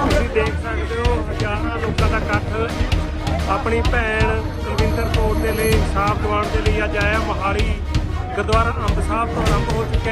ਤੁਸੀਂ ਦੇਖ ਸਕਦੇ ਹੋ ਹਜ਼ਾਰਾਂ ਲੋਕਾਂ ਦਾ ਇਕੱਠ। ਆਪਣੀ ਭੈਣ ਕੁਲਵਿੰਦਰ ਕੌਰ ਦੇ ਲਈ ਸਾਫ਼ ਦਿਵਾਉਣ ਦੇ ਲਈ ਅੱਜ ਆਇਆ ਮੋਹਾਲੀ। ਗੁਰਦੁਆਰਾ ਅੰਬ ਸਾਹਿਬ ਤੋਂ ਆਰੰਭ ਹੋ ਚੁੱਕਿਆ